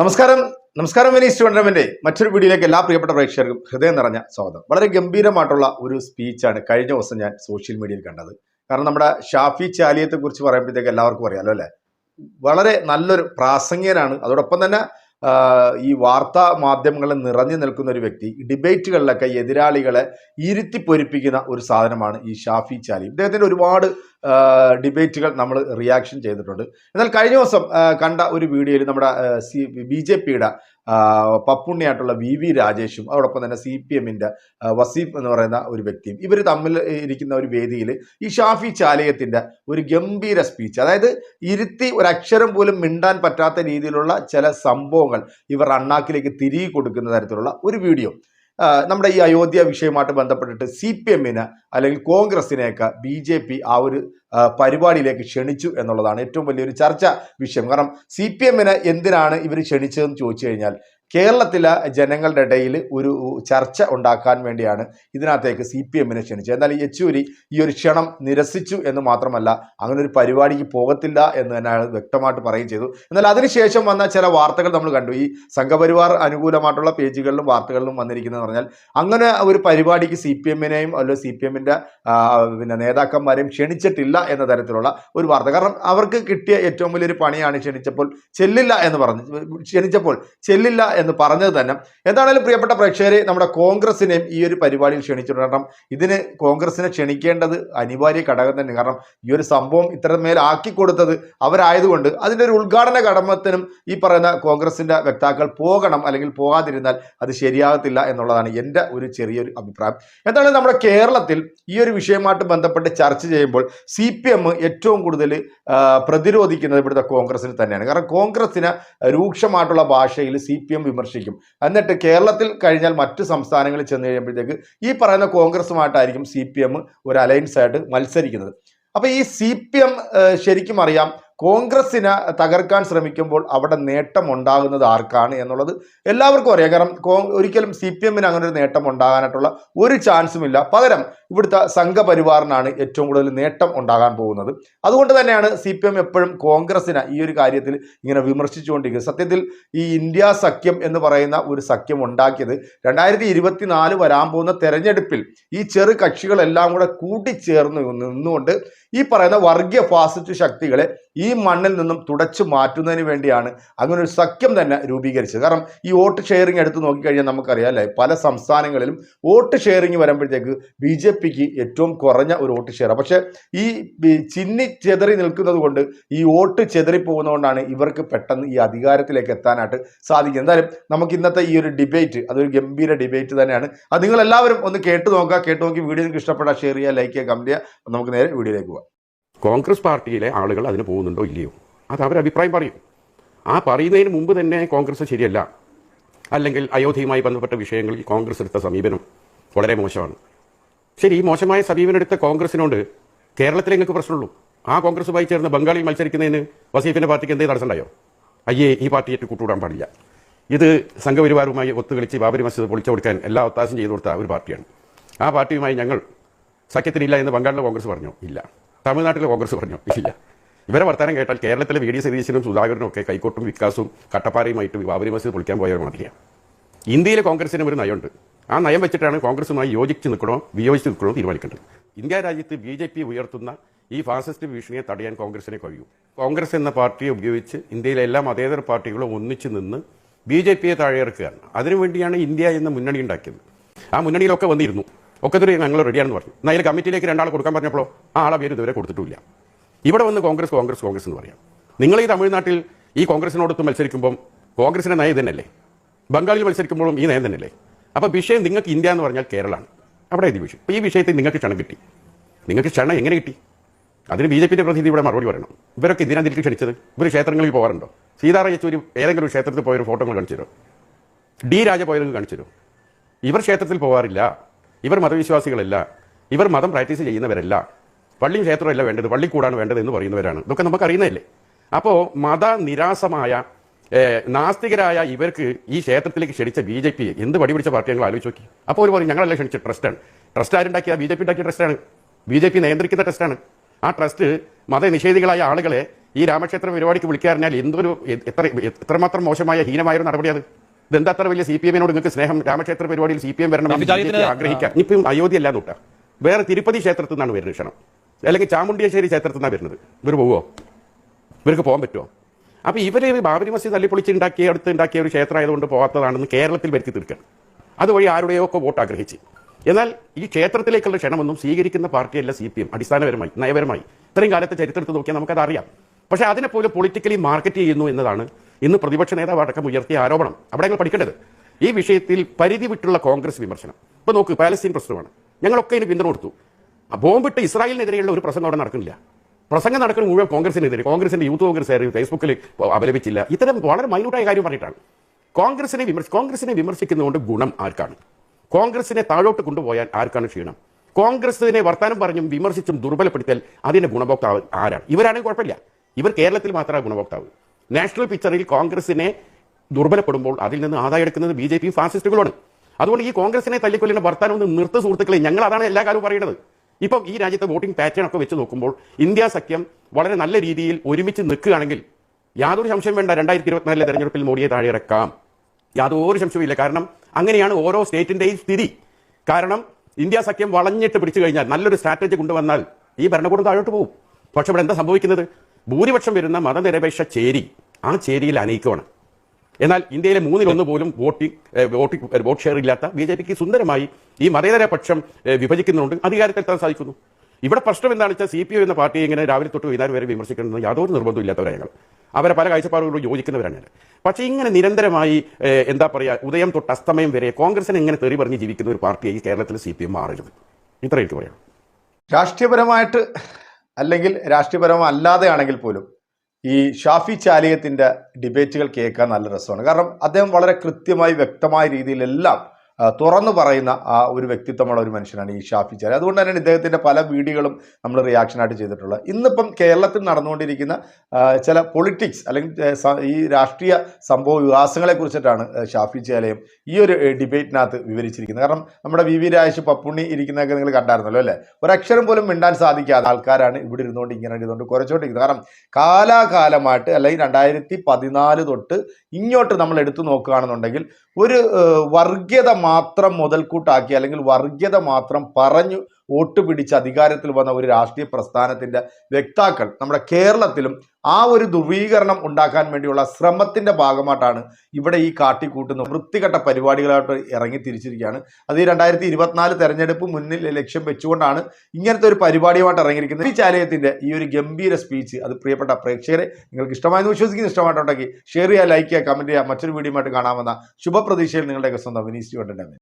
നമസ്കാരം. നമസ്കാരം mini tournament മറ്റൊരു വീഡിയോയിലേക്ക് എല്ലാ പ്രിയപ്പെട്ട പ്രേക്ഷകർക്കും ഹൃദയം നിറഞ്ഞ സ്വാഗതം. വളരെ ഗംഭീരമായിട്ടുള്ള ഒരു സ്പീച്ചാണ് കഴിഞ്ഞ ദിവസം ഞാൻ സോഷ്യൽ മീഡിയയിൽ കണ്ടത്. കാരണം നമ്മുടെ ഷാഫി ചാലിയത്തെ കുറിച്ച് പറയുമ്പോഴത്തേക്ക് എല്ലാവർക്കും അറിയാലോ അല്ലേ? വളരെ നല്ലൊരു പ്രാസംഗികനാണ്. അതോടൊപ്പം തന്നെ ഈ വാർത്താ മാധ്യമങ്ങളിൽ നിറഞ്ഞു നിൽക്കുന്ന ഒരു വ്യക്തി ഡിബേറ്റുകളിലൊക്കെ എതിരാളികളെ ഇരുത്തി പൊരിപ്പിക്കുന്ന ഒരു സാധനമാണ് ഈ ഷാഫി ചാലി ഇദ്ദേഹത്തിന്റെ ഒരുപാട് ഡിബേറ്റുകൾ നമ്മൾ റിയാക്ഷൻ ചെയ്തിട്ടുണ്ട്. എന്നാൽ കഴിഞ്ഞ ദിവസം കണ്ട ഒരു വീഡിയോയിൽ നമ്മുടെ സി ബി ജെ പിയുടെ പപ്പുണ്ണിയായിട്ടുള്ള വി വി രാജേഷും അതോടൊപ്പം തന്നെ സി പി എമ്മിന്റെ വസീഫ് എന്ന് പറയുന്ന ഒരു വ്യക്തിയും ഇവർ തമ്മിൽ ഇരിക്കുന്ന ഒരു വേദിയിൽ ഈ ഷാഫി ചാലയത്തിന്റെ ഒരു ഗംഭീര സ്പീച്ച് അതായത് ഇരുത്തി ഒരക്ഷരം പോലും മിണ്ടാൻ പറ്റാത്ത രീതിയിലുള്ള ചില സംഭവങ്ങൾ ഇവർ അണ്ണാക്കിലേക്ക് തിരികെ കൊടുക്കുന്ന തരത്തിലുള്ള ഒരു വീഡിയോ. നമ്മുടെ ഈ അയോധ്യ വിഷയമായിട്ട് ബന്ധപ്പെട്ടിട്ട് സി പി എമ്മിന് അല്ലെങ്കിൽ കോൺഗ്രസിനെയൊക്കെ ബി ജെ പി ആ ഒരു പരിപാടിയിലേക്ക് ക്ഷണിച്ചു എന്നുള്ളതാണ് ഏറ്റവും വലിയൊരു ചർച്ച വിഷയം. കാരണം സി പി എമ്മിന് എന്തിനാണ് ഇവർ ക്ഷണിച്ചതെന്ന് ചോദിച്ചു കഴിഞ്ഞാൽ കേരളത്തിലെ ജനങ്ങളുടെ ഇടയിൽ ഒരു ചർച്ച ഉണ്ടാക്കാൻ വേണ്ടിയാണ് ഇതിനകത്തേക്ക് സി പി എമ്മിനെ ക്ഷണിച്ചത്. എന്നാൽ യെച്ചൂരി ഈ ഒരു ക്ഷണം നിരസിച്ചു എന്ന് മാത്രമല്ല അങ്ങനെ ഒരു പരിപാടിക്ക് പോകത്തില്ല എന്ന് തന്നെ അയാൾ വ്യക്തമായിട്ട് പറയുകയും ചെയ്തു. എന്നാൽ അതിനുശേഷം വന്ന ചില വാർത്തകൾ നമ്മൾ കണ്ടു. ഈ സംഘപരിവാർ അനുകൂലമായിട്ടുള്ള പേജുകളിലും വാർത്തകളിലും വന്നിരിക്കുന്നത് പറഞ്ഞാൽ അങ്ങനെ ഒരു പരിപാടിക്ക് സി പി എമ്മിനെയും അല്ലെങ്കിൽ സി പി എമ്മിന്റെ പിന്നെ നേതാക്കന്മാരെയും ക്ഷണിച്ചിട്ടില്ല എന്ന തരത്തിലുള്ള ഒരു വാർത്ത. കാരണം അവർക്ക് കിട്ടിയ ഏറ്റവും വലിയൊരു പണിയാണ് ക്ഷണിച്ചപ്പോൾ ചെല്ലില്ല എന്ന് പറഞ്ഞു ക്ഷണിച്ചപ്പോൾ ചെല്ലില്ല എന്ന് പറഞ്ഞത് തന്നെ. എന്താണേലും പ്രിയപ്പെട്ട പ്രേക്ഷകരെ നമ്മുടെ കോൺഗ്രസിനെയും ഈ ഒരു പരിപാടിയിൽ ക്ഷണിച്ചിട്ടുണ്ട്. കാരണം ഇതിന് കോൺഗ്രസിനെ ക്ഷണിക്കേണ്ടത് അനിവാര്യ ഘടകം തന്നെ കാരണം ഈ ഒരു സംഭവം ഇത്രമേൽ ആക്കി കൊടുത്തത് അവരായതുകൊണ്ട് അതിന്റെ ഒരു ഉദ്ഘാടന കടമത്തിനും ഈ പറയുന്ന കോൺഗ്രസിന്റെ വക്താക്കൾ പോകണം അല്ലെങ്കിൽ പോകാതിരുന്നാൽ അത് ശരിയാകത്തില്ല എന്നുള്ളതാണ് എന്റെ ഒരു ചെറിയൊരു അഭിപ്രായം. എന്താണ് നമ്മുടെ കേരളത്തിൽ ഈ ഒരു വിഷയമായിട്ട് ബന്ധപ്പെട്ട് ചർച്ച ചെയ്യുമ്പോൾ സി പി എം ഏറ്റവും കൂടുതൽ പ്രതിരോധിക്കുന്നത് ഇവിടുത്തെ കോൺഗ്രസിന് തന്നെയാണ്. കാരണം കോൺഗ്രസിന് രൂക്ഷമായിട്ടുള്ള ഭാഷയിൽ സി പി എം വിമർശിക്കും. എന്നിട്ട് കേരളത്തിൽ കഴിഞ്ഞാൽ മറ്റ് സംസ്ഥാനങ്ങളിൽ ചെന്ന് കഴിയുമ്പോഴത്തേക്ക് ഈ പറയുന്ന കോൺഗ്രസുമായിട്ടായിരിക്കും സി പി എം ഒരു അലയൻസ് ആയിട്ട് മത്സരിക്കുന്നത്. അപ്പോൾ ഈ സി പി എം ശരിക്കും അറിയാം കോൺഗ്രസിനെ തകർക്കാൻ ശ്രമിക്കുമ്പോൾ അവിടെ നേട്ടം ഉണ്ടാകുന്നത് ആർക്കാണ് എന്നുള്ളത് എല്ലാവർക്കും അറിയാം. കാരണം ഒരിക്കലും സി പി എമ്മിന് അങ്ങനെ ഒരു നേട്ടം ഉണ്ടാകാനായിട്ടുള്ള ഒരു ചാൻസും ഇല്ല പകരം ഇവിടുത്തെ സംഘപരിവാറിനാണ് ഏറ്റവും കൂടുതൽ നേട്ടം ഉണ്ടാകാൻ പോകുന്നത്. അതുകൊണ്ട് തന്നെയാണ് സി പി എം എപ്പോഴും കോൺഗ്രസിനെ ഈ ഒരു കാര്യത്തിൽ ഇങ്ങനെ വിമർശിച്ചുകൊണ്ടിരിക്കുന്നത്. സത്യത്തിൽ ഈ ഇന്ത്യ സഖ്യം എന്ന് പറയുന്ന ഒരു സഖ്യം ഉണ്ടാക്കിയത് രണ്ടായിരത്തി ഇരുപത്തിനാല് വരാൻ പോകുന്ന തെരഞ്ഞെടുപ്പിൽ ഈ ചെറു കക്ഷികളെല്ലാം കൂടെ കൂട്ടിച്ചേർന്ന് നിന്നുകൊണ്ട് ഈ പറയുന്ന വർഗീയ ഫാസിസ്റ്റ് ശക്തികളെ ഈ മണ്ണിൽ നിന്നും തുടച്ചു മാറ്റുന്നതിന് വേണ്ടിയാണ് അങ്ങനെ ഒരു സഖ്യം തന്നെ രൂപീകരിച്ചത്. കാരണം ഈ വോട്ട് ഷെയറിംഗ് എടുത്ത് നോക്കിക്കഴിഞ്ഞാൽ നമുക്കറിയാം അല്ലേ? പല സംസ്ഥാനങ്ങളിലും വോട്ട് ഷെയറിംഗ് വരുമ്പോഴത്തേക്ക് ബി ജെ പിക്ക് ഏറ്റവും കുറഞ്ഞ ഒരു വോട്ട് ഷെയർ പക്ഷേ ഈ ചിന്നി ചെതറി നിൽക്കുന്നത് കൊണ്ട് ഈ വോട്ട് ചെതറി പോകുന്നതുകൊണ്ടാണ് ഇവർക്ക് പെട്ടെന്ന് ഈ അധികാരത്തിലേക്ക് എത്താനായിട്ട് സാധിക്കുന്നത്. എന്തായാലും നമുക്ക് ഇന്നത്തെ ഈ ഒരു ഡിബേറ്റ് അതൊരു ഗംഭീര ഡിബേറ്റ് തന്നെയാണ്. അത് നിങ്ങളെല്ലാവരും ഒന്ന് കേട്ട് നോക്കുക. കേട്ട് നോക്കി വീഡിയോ നിങ്ങൾക്ക് ഇഷ്ടപ്പെട്ടാൽ ഷെയർ ചെയ്യുക ലൈക്ക് ചെയ്യുക കമന്റ് ചെയ്യുക. നമുക്ക് നേരെ വീഡിയോയിലേക്ക് പോകാം. കോൺഗ്രസ് പാർട്ടിയിലെ ആളുകൾ അതിന് പോകുന്നുണ്ടോ ഇല്ലയോ? അത് അവർ അഭിപ്രായം പറയും. ആ പറയുന്നതിന് മുമ്പ് തന്നെ കോൺഗ്രസ് ശരിയല്ല. അല്ലെങ്കിൽ അയോധ്യയുമായി ബന്ധപ്പെട്ട വിഷയങ്ങളിൽ കോൺഗ്രസ് എടുത്ത സമീപനം വളരെ മോശമാണ്. ശരി ഈ മോശമായ സമീപനം എടുത്ത കോൺഗ്രസിനോട് കേരളത്തിൽ നിങ്ങൾക്ക് പ്രശ്നമുള്ളൂ. ആ കോൺഗ്രസുമായി ചേർന്ന് ബംഗാളിൽ മത്സരിക്കുന്നതിന് വസീഫിന്റെ പാർട്ടിക്ക് എന്തേ തടസ്സമുണ്ടായോ? അയ്യേ ഈ പാർട്ടിയായിട്ട് കൂട്ടുകൂടാൻ പാടില്ല. ഇത് സംഘപരിവാറുമായി ഒത്തുകളിച്ച് ബാബരി മസ്ജിദ് പൊളിച്ചു കൊടുക്കാൻ എല്ലാ ഒത്താശം ചെയ്തു കൊടുത്ത ഒരു പാർട്ടിയാണ്. ആ പാർട്ടിയുമായി ഞങ്ങൾ സഖ്യത്തിനില്ല എന്ന് ബംഗാളിലെ കോൺഗ്രസ് പറഞ്ഞു. ഇല്ല. തമിഴ്നാട്ടിലെ കോൺഗ്രസ് പറഞ്ഞു? ഇല്ല. ഇവരെ വർത്താനം കേട്ടാൽ കേരളത്തിലെ വി ഡി സതീശനും സുധാകരനും ഒക്കെ കൈക്കോട്ടും വികാസും കട്ടപ്പാറയുമായിട്ട് ബാബരി മസ്ജിദ് പൊളിക്കാൻ പോയവർ മാതിരിയാണ് ഇന്ത്യയിലെ കോൺഗ്രസിനും ഒരു നയമുണ്ട്. ആ നയം വെച്ചിട്ടാണ് കോൺഗ്രസുമായി യോജിച്ച് നിൽക്കണോ വിയോജിച്ച് നിൽക്കണോ തീരുമാനിക്കേണ്ടത്. ഇന്ത്യ രാജ്യത്ത് ബി ജെ പി ഉയർത്തുന്ന ഈ ഫാസിസ്റ്റ് ഭീഷണിയെ തടയാൻ കോൺഗ്രസിനെ കഴിയൂ. കോൺഗ്രസ് എന്ന പാർട്ടിയെ ഉപയോഗിച്ച് ഇന്ത്യയിലെ എല്ലാ മതേതര പാർട്ടികളും ഒന്നിച്ചു നിന്ന് ബി ജെ പിയെ താഴെയിറക്കുകയാണ്. അതിനുവേണ്ടിയാണ് ഇന്ത്യ എന്ന മുന്നണി ഉണ്ടാക്കിയത്. ആ മുന്നണിയിലൊക്കെ വന്നിരുന്നു. ഒക്കെ ഇതൊരു ഞങ്ങൾ റെഡിയാണെന്ന് പറഞ്ഞു. എന്നാൽ അതിൽ കമ്മിറ്റിയിലേക്ക് രണ്ടാൾ കൊടുക്കാൻ പറഞ്ഞപ്പോൾ ആ ആളെ പേര് ഇതുവരെ കൊടുത്തിട്ടില്ല ഇവിടെ വന്ന് കോൺഗ്രസ് കോൺഗ്രസ് കോൺഗ്രസ് എന്ന് പറയാം. നിങ്ങൾ ഈ തമിഴ്നാട്ടിൽ ഈ കോൺഗ്രസിനോടൊത്ത് മത്സരിക്കുമ്പം കോൺഗ്രസിന്റെ നയം തന്നെയല്ലേ ബംഗാളിൽ മത്സരിക്കുമ്പോഴും ഈ നയം തന്നെയല്ലേ അപ്പോൾ വിഷയം നിങ്ങൾക്ക് ഇന്ത്യ എന്ന് പറഞ്ഞാൽ കേരളമാണ്. അവിടെ ഇത് വിഷയം ഈ വിഷയത്തിൽ നിങ്ങൾക്ക് ക്ഷണം കിട്ടി. നിങ്ങൾക്ക് ക്ഷണം എങ്ങനെ കിട്ടി? അതിന് ബി ജെ പിന്റെ പ്രതിനിധി ഇവിടെ മറുപടി പറയണം. ഇവരൊക്കെ ഇതിനാ തിരിച്ച് ക്ഷണിച്ചത്? ഇവർ ക്ഷേത്രങ്ങളിൽ പോകാറുണ്ടോ? സീതാറാം യെച്ചൂരി ഏതെങ്കിലും ക്ഷേത്രത്തിൽ പോയൊരു ഫോട്ടോകൾ കാണിച്ചു തരുമോ? ഡി രാജ പോയത് കാണിച്ചു തരുമോ? ഇവർ ക്ഷേത്രത്തിൽ പോകാറില്ല. ഇവർ മതവിശ്വാസികളല്ല. ഇവർ മതം പ്രാക്ടീസ് ചെയ്യുന്നവരല്ല. പള്ളിയും ക്ഷേത്രമല്ല വേണ്ടത് പള്ളിക്കൂടാണ് വേണ്ടത് എന്ന് പറയുന്നവരാണ്. ഇതൊക്കെ നമുക്ക് അറിയുന്നതല്ലേ? അപ്പോൾ മത നിരാസമായ നാസ്തികരായ ഇവർക്ക് ഈ ക്ഷേത്രത്തിലേക്ക് ക്ഷണിച്ച ബി ജെ പി എന്ത് പടി പിടിച്ച പാർട്ടി ഞങ്ങൾ ആലോചിച്ച് നോക്കി. അപ്പോൾ അവർ പറയും ഞങ്ങളല്ല ക്ഷണിച്ച. ട്രസ്റ്റാണ് ട്രസ്റ്റ് ആരുണ്ടാക്കിയ? ബി ജെ പി ഉണ്ടാക്കിയ ട്രസ്റ്റാണ് ബി ജെ പി നിയന്ത്രിക്കുന്ന ട്രസ്റ്റാണ് ആ ട്രസ്റ്റ് മതനിഷേധികളായ ആളുകളെ ഈ രാമക്ഷേത്ര പരിപാടിക്ക് വിളിക്കാറിഞ്ഞാൽ എന്തൊരു എത്ര എത്രമാത്രം മോശമായ ഹീനമായൊരു നടപടിയാണ് ഇതെന്താ അത്ര വലിയ സി പി എമ്മിനോട് നിങ്ങൾക്ക് സ്നേഹം? രാമക്ഷേത്ര പരിപാടിയിൽ സി പി എം വരണം ആഗ്രഹിക്കാം. ഇപ്പം അയോധ്യ അല്ല നോട്ടാ വേറെ തിരുപ്പതി ക്ഷേത്രത്തിൽ നിന്നാണ് വരുന്നത് ക്ഷണം. അല്ലെങ്കിൽ ചാമുണ്ടിയശ്ശേരി ക്ഷേത്രത്തിൽ നിന്നാണ് വരുന്നത്. ഇവർ പോവോ? ഇവർക്ക് പോകാൻ പറ്റുമോ അപ്പോൾ ഇവർ ബാബരി മസ്ജിദ് തല്ലിപ്പൊളിച്ച് ഉണ്ടാക്കിയ അടുത്ത് ഉണ്ടാക്കിയ ഒരു ക്ഷേത്രം ആയതുകൊണ്ട് പോകാത്തതാണെന്ന് കേരളത്തിൽ വരുത്തി തീർക്കണം. അതുവഴി ആരുടെയൊക്കെ വോട്ട് ആഗ്രഹിച്ച്. എന്നാൽ ഈ ക്ഷേത്രത്തിലേക്കുള്ള ക്ഷണമൊന്നും സ്വീകരിക്കുന്ന പാർട്ടിയല്ല സി പി എം. അടിസ്ഥാനപരമായി നയപരമായി. ഇത്രയും കാലത്തെ ചരിത്രത്തിൽ നോക്കിയാൽ നമുക്കത് അറിയാം പക്ഷേ അതിനെ പോലും പൊളിറ്റിക്കലി മാർക്കറ്റ് ചെയ്യുന്നു എന്നതാണ് ഇന്ന് പ്രതിപക്ഷ നേതാവ് അടക്കം ഉയർത്തിയ ആരോപണം. അവിടെ ഞങ്ങൾ പഠിക്കേണ്ടത് ഈ വിഷയത്തിൽ പരിധി വിട്ടുള്ള കോൺഗ്രസ് വിമർശനം. ഇപ്പോൾ നോക്ക് പാലസ്തീൻ പ്രശ്നമാണ് ഞങ്ങളൊക്കെ ഇതിന് പിന്തുണ കൊടുത്തു. ബോംബിട്ട് ഇസ്രായേലിനെതിരെയുള്ള ഒരു പ്രസംഗം അവിടെ നടക്കുന്നില്ല. പ്രസംഗം നടക്കുന്ന മുഴുവൻ കോൺഗ്രസിനെതിരെ. കോൺഗ്രസിന്റെ യൂത്ത് കോൺഗ്രസ് ആയിരുന്നു ഫേസ്ബുക്കിൽ അപലപിച്ചില്ല. ഇത്തരം വളരെ മൈന്യൂട്ടായ കാര്യം പറഞ്ഞിട്ടാണ്. കോൺഗ്രസിനെ വിമർശി കോൺഗ്രസിനെ വിമർശിക്കുന്നതുകൊണ്ട് ഗുണം ആർക്കാണ്? കോൺഗ്രസിനെ താഴോട്ട് കൊണ്ടുപോയാൽ ആർക്കാണ് ക്ഷീണം? കോൺഗ്രസിനെ വർത്താനം പറഞ്ഞും വിമർശിച്ചും ദുർബലപ്പെടുത്തിയാൽ അതിന്റെ ഗുണഭോക്താവ് ആരാണ്? ഇവരാണെങ്കിൽ കുഴപ്പമില്ല. ഇവർ കേരളത്തിൽ മാത്രമാണ് ഗുണഭോക്താവ് നാഷണൽ പിക്ചറിൽ കോൺഗ്രസിനെ ദുർബലപ്പെടുമ്പോൾ അതിൽ നിന്ന് ആദായം എടുക്കുന്നത് ബി ജെ പിയും ഫാസിസ്റ്റുകളുമാണ്. അതുകൊണ്ട് ഈ കോൺഗ്രസിനെ തല്ലിക്കൊല്ലിന് വർത്താനം ഒന്ന് നിർത്ത സുഹൃത്തുക്കളെ ഞങ്ങൾ അതാണ് എല്ലാ കാലവും പറയുന്നത് ഇപ്പം ഈ രാജ്യത്തെ വോട്ടിംഗ് പാറ്റേൺ ഒക്കെ വെച്ച് നോക്കുമ്പോൾ ഇന്ത്യ സഖ്യം വളരെ നല്ല രീതിയിൽ ഒരുമിച്ച് നിൽക്കുകയാണെങ്കിൽ യാതൊരു സംശയം വേണ്ട. രണ്ടായിരത്തി ഇരുപത്തിനാലിലെ തെരഞ്ഞെടുപ്പിൽ മോഡിയെ താഴെ ഇറക്കാം. യാതൊരു സംശയമില്ല കാരണം അങ്ങനെയാണ് ഓരോ സ്റ്റേറ്റിന്റെയും സ്ഥിതി. കാരണം ഇന്ത്യ സഖ്യം വളഞ്ഞിട്ട് പിടിച്ചു കഴിഞ്ഞാൽ നല്ലൊരു സ്ട്രാറ്റജി കൊണ്ടുവന്നാൽ ഈ ഭരണകൂടം താഴോട്ട് പോകും. പക്ഷെ ഇവിടെ എന്താ സംഭവിക്കുന്നത്? ഭൂരിപക്ഷം വരുന്ന മതനിരപേക്ഷ ചേരി ആ ചേരിയിൽ അനയിക്കുവാണ് എന്നാൽ ഇന്ത്യയിലെ മൂന്നിലൊന്ന് പോലും വോട്ടിംഗ് വോട്ടിംഗ് വോട്ട് ഷെയർ ഇല്ലാത്ത ബി ജെ പിക്ക് സുന്ദരമായി ഈ മതേതര പക്ഷം വിഭജിക്കുന്നുണ്ട്. അധികാരത്തിലെത്താൻ സാധിക്കുന്നു. ഇവിടെ പ്രശ്നം എന്താണെന്ന് വെച്ചാൽ സി പി എന്ന പാർട്ടി ഇങ്ങനെ രാവിലെ തൊട്ട് വൈകുന്നേരം വരെ വിമർശിക്കുന്നത് യാതൊരു നിർബന്ധവും ഇല്ലാത്തവരാണ് അവരെ പല കാഴ്ചപ്പാടുകളോട് യോജിക്കുന്നവരാണ്. പക്ഷേ ഇങ്ങനെ നിരന്തരമായി എന്താ പറയുക ഉദയം തൊട്ട് അസ്തമയം വരെ കോൺഗ്രസിനെ ഇങ്ങനെ തെറി പറഞ്ഞ് ജീവിക്കുന്ന ഒരു പാർട്ടിയായി കേരളത്തിൽ സി പി എം മാറരുത്. ഇത്ര പറയാം രാഷ്ട്രീയപരമായിട്ട് അല്ലെങ്കിൽ രാഷ്ട്രീയപരമല്ലാതെ ആണെങ്കിൽ പോലും ഈ ഷാഫി ചാലിയത്തിന്റെ ഡിബേറ്റുകൾ കേൾക്കാൻ നല്ല രസമാണ്. കാരണം അദ്ദേഹം വളരെ കൃത്യമായി വ്യക്തമായ രീതിയിലെല്ലാം തുറന്നു പറയുന്ന ആ ഒരു വ്യക്തിത്വമുള്ള ഒരു മനുഷ്യനാണ് ഈ ഷാഫി ചാരി അതുകൊണ്ട് തന്നെയാണ് ഇദ്ദേഹത്തിന്റെ പല വീഡിയോകളും നമ്മൾ റിയാക്ഷനായിട്ട് ചെയ്തിട്ടുള്ളത്. ഇന്നിപ്പം കേരളത്തിൽ നടന്നുകൊണ്ടിരിക്കുന്ന ചില പൊളിറ്റിക്സ് അല്ലെങ്കിൽ ഈ രാഷ്ട്രീയ സംഭവ വികാസങ്ങളെ കുറിച്ചിട്ടാണ് ഷാഫി ചാലയും ഈ ഒരു ഡിബേറ്റിനകത്ത് വിവരിച്ചിരിക്കുന്നത്. കാരണം നമ്മുടെ വി വി രാജേഷ് പപ്പുണ്ണി ഇരിക്കുന്നതൊക്കെ നിങ്ങൾ കണ്ടായിരുന്നല്ലോ അല്ലേ? ഒരക്ഷരം പോലും മിണ്ടാൻ സാധിക്കാത്ത ആൾക്കാരാണ് ഇവിടെ ഇരുന്നുകൊണ്ട് ഇങ്ങനെ ഇരുന്നുകൊണ്ട് കുറച്ചുകൊണ്ടിരിക്കുന്നത് കാരണം കാലാകാലമായിട്ട് അല്ലെങ്കിൽ രണ്ടായിരത്തി പതിനാല് തൊട്ട് ഇങ്ങോട്ട് നമ്മൾ എടുത്തു നോക്കുകയാണെന്നുണ്ടെങ്കിൽ ഒരു വർഗീയത മാത്രം മുതൽക്കൂട്ടാക്കി അല്ലെങ്കിൽ വർഗീയത മാത്രം പറഞ്ഞു വോട്ട് പിടിച്ച് അധികാരത്തിൽ വന്ന ഒരു രാഷ്ട്രീയ പ്രസ്ഥാനത്തിന്റെ വ്യക്താക്കൾ നമ്മുടെ കേരളത്തിലും ആ ഒരു ധ്രുവീകരണം ഉണ്ടാക്കാൻ വേണ്ടിയുള്ള ശ്രമത്തിന്റെ ഭാഗമായിട്ടാണ് ഇവിടെ ഈ കാട്ടിക്കൂട്ടുന്ന വൃത്തികെട്ട പരിപാടികളായിട്ട് ഇറങ്ങി തിരിച്ചിരിക്കുകയാണ്. അത് ഈ രണ്ടായിരത്തി ഇരുപത്തിനാല് തെരഞ്ഞെടുപ്പ് മുന്നിൽ ലക്ഷ്യം വെച്ചുകൊണ്ടാണ് ഇങ്ങനത്തെ ഒരു പരിപാടിയുമായിട്ട് ഇറങ്ങിയിരിക്കുന്നത്. ഈ ചാലയത്തിന്റെ ഈ ഒരു ഗംഭീര സ്പീച്ച് അത് പ്രിയപ്പെട്ട പ്രേക്ഷകരെ നിങ്ങൾക്ക് ഇഷ്ടമായെന്ന് വിശ്വസിക്കുന്നു. ഇഷ്ടമായിട്ടുണ്ടെങ്കിൽ ഷെയർ ചെയ്യുക ലൈക്ക് ചെയ്യുക കമന്റ് ചെയ്യുക. മറ്റൊരു വീഡിയോ ആയിട്ട് കാണാമെന്ന ശുഭപ്രതീക്ഷയിൽ നിങ്ങളുടെയൊക്കെ സ്വന്തം വിനീസ് കൊണ്ടുണ്ടാകും